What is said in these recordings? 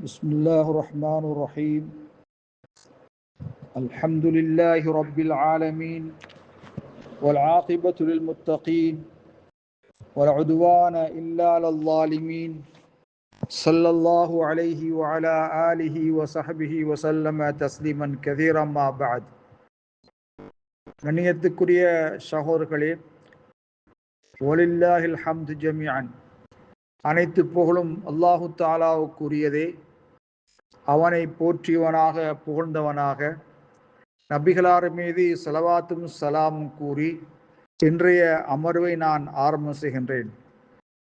بسم الله الرحمن الرحيم الحمد لله رب العالمين والعاقبة للمتقين ولا عدوان إلا على الظالمين صلى الله عليه وعلى آله وصحبه وسلم تسليما كثيرا ما بعد கண்ணியத்துக்குரிய சகோதரர்களே ஒலில்லாஹில் ஹம்து ஜமியான் அனைத்து புகழும் அல்லாஹு தாலாவுக்குரியதே அவனை போற்றியவனாக புகழ்ந்தவனாக. நபிகளார் மீது செலவாத்தும் சலாம் கூறி இன்றைய அமர்வை நான் ஆரம்பம் செய்கின்றேன்.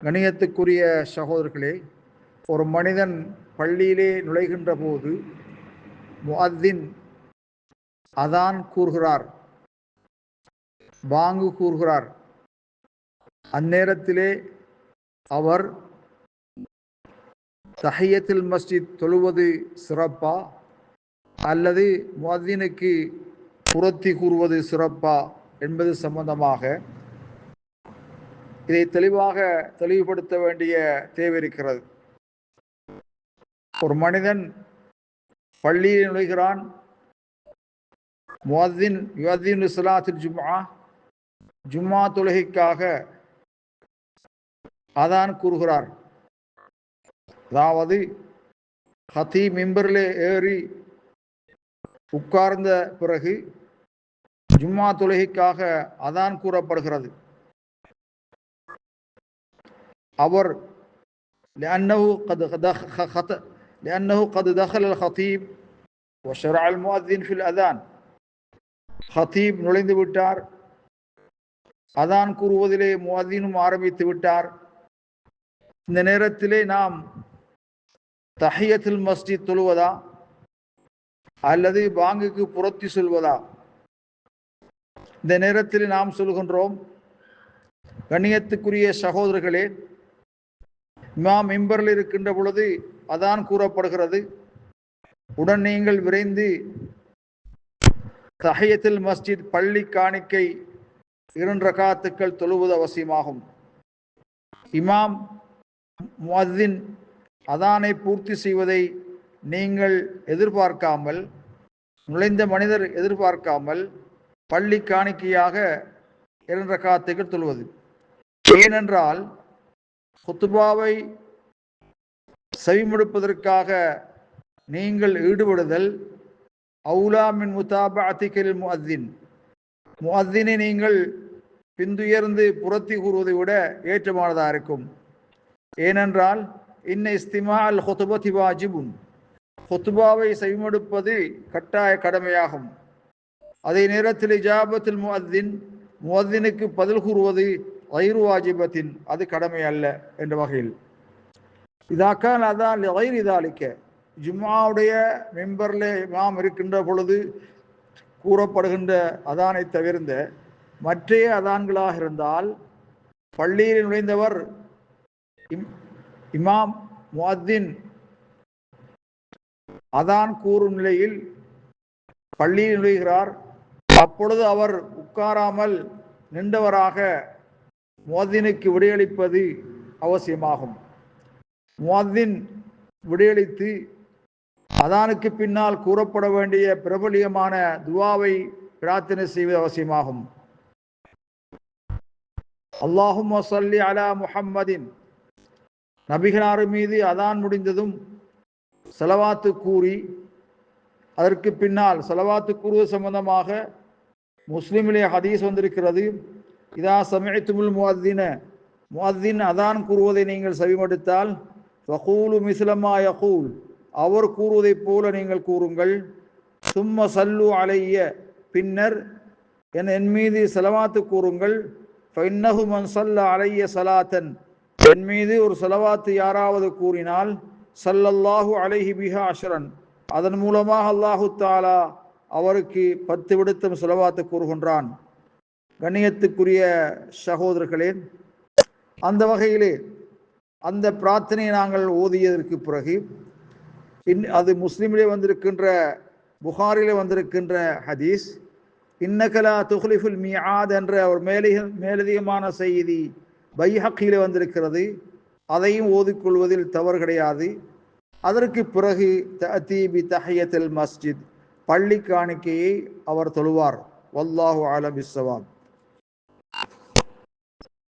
கணியத்துக்குரிய சகோதரர்களே ஒரு மனிதன் பள்ளியிலே நுழைகின்ற போது முஅத்தின் அதான் கூறுகிறார் வாங்கு கூறுகிறார். அந்நேரத்திலே அவர் தஹையத்தில் மஸ்ஜித் தொழுவது சிறப்பா? அல்லது முஅத்தினுக்கு புரத்தி கூறுவது சிறப்பா என்பது சம்பந்தமாக இதை தெளிவாக தெளிவுபடுத்த வேண்டிய தேவை இருக்கிறது. ஒரு மனிதன் பள்ளியில் நுழைகிறான் முஅத்தின் யுவத்தின் இஸ்லாத்தில் ஜும்மா ஜும்மா தொழுகைக்காக அதான் கூறுகிறார். அதாவது ஹத்தி மிம்பரில் ஏறி உட்கார்ந்த பிறகு ஜும்மா தொழுகைக்காக அதான் கூறப்படுகிறது அவர் لأنه قد خط لأنه قد دخل الخطيب وشرع المؤذن في الأذان خطيب நுழைந்து விட்டார் அதான் கூறுவதிலே முஅத்தினும் ஆரம்பித்து விட்டார் இந்த நேரத்திலே நாம் தஹியத்தில் மஸ்ஜித் தொழுவதா? அல்லது பாங்குக்கு புரத்தி சொல்வதா? இந்த நேரத்தில் நாம் சொல்கின்றோம் கண்ணியத்துக்குரிய சகோதரர்களே இமாம் மிம்பரில் இருக்கின்ற பொழுது அதான் கூறப்படுகிறது. உடன் நீங்கள் விரைந்து தஹியத்தில் மஸ்ஜித் பள்ளி காணிக்கை இரண்டு ரகாத்துக்கள் தொழுவது அவசியமாகும். இமாம் முஅத்தின் அதானை பூர்த்தி செய்வதை நீங்கள் எதிர்பார்க்காமல் நுழைந்த மனிதர் எதிர்பார்க்காமல் பள்ளி காணிக்கையாக இரண்டு ரகாத்துக்கள் தொழுவது ஏனென்றால் குத்துபாவை செவிமடுப்பதற்காக நீங்கள் ஈடுபடுதல் அவுலாமின் முத்தாபாத்திக்கல் முஅத்தின். முஅத்தினை நீங்கள் பிந்துயர்ந்து புறத்தி கூறுவதை விட ஏற்றமானதாக இருக்கும். ஏனென்றால் இன்ன இஸ்திமா அல் ஹொத்துபதி வாஜிபுன் ஹொத்துபாவை செவிமடுப்பது கட்டாய கடமையாகும். அதே நேரத்தில் இஜாபத்தில் முஅத்தின் முஅத்தினுக்கு பதில் கூறுவது ஐரு வாஜிபத்தின் அது கடமை அல்ல என்ற வகையில். இதாக்கான் அதான் ஐர் இதாளிக்க ஜும்மாவுடைய மெம்பரில் இமாம் இருக்கின்ற பொழுது கூறப்படுகின்ற அதானை தவிர்ந்த மற்றைய அதான்களாக இருந்தால் பள்ளியில் நுழைந்தவர் இமாம் முஹத்தின் அதான் கூறும் நிலையில் பள்ளியில் நுழைகிறார் அப்பொழுது அவர் உட்காராமல் நின்றவராக முஹத்தினுக்கு விடையளிப்பது அவசியமாகும். முஹத்தின் விடையளித்து அதானுக்கு பின்னால் கூறப்பட வேண்டிய பிரபலியமான துவாவை பிரார்த்தனை செய்வது அவசியமாகும். அல்லாஹும் அலா முஹம்மதின் நபிகனாறு மீது அதான் முடிந்ததும் செலவாத்து கூறி அதற்கு பின்னால் செலவாத்து கூறுவது சம்பந்தமாக முஸ்லீமிலே ஹதீஸ் வந்திருக்கிறது. இதா சமயத்துமுல் முஅத்தின. முஅத்தின் அதான் கூறுவதை நீங்கள் செவிமடுத்தால் வகூலு மிஸ்லமா யகூல். அவர் கூறுவதைப் போல நீங்கள் கூறுங்கள். சும்ம சல்லு அலைய. பின்னர் என் என் மீது செலவாத்து கூறுங்கள். ஃபைன்னஹு மன் சல்ல அலைய சலாத்தன். என் மீது ஒரு செலவாத்து யாராவது கூறினால் சல்லல்லாஹு அலைஹி பிஹா அஷரன். அதன் மூலமாக அல்லாஹு தாலா அவருக்கு பத்து விடுத்தம் செலவாத்து கூறுகின்றான். கண்ணியத்துக்குரிய சகோதரர்களே அந்த வகையிலே அந்த பிரார்த்தனையை நாங்கள் ஓதியதற்கு பிறகு இன் அது முஸ்லீமிலே வந்திருக்கின்ற புகாரிலே வந்திருக்கின்ற ஹதீஸ் இன்னகலா துஹ்லிஃபுல் மியாத் என்ற ஒரு மேலிக மேலதிகமான செய்தி பைஹக்கியில் வந்திருக்கிறது. அதையும் ஓதிக்கொள்வதில் தவறு கிடையாது. அதற்கு பிறகு தீபி தஹியத்தில் மஸ்ஜித் பள்ளி காணிக்கையை அவர் தொழுவார். வல்லாஹு ஆலம் இஸ்ஸவாம்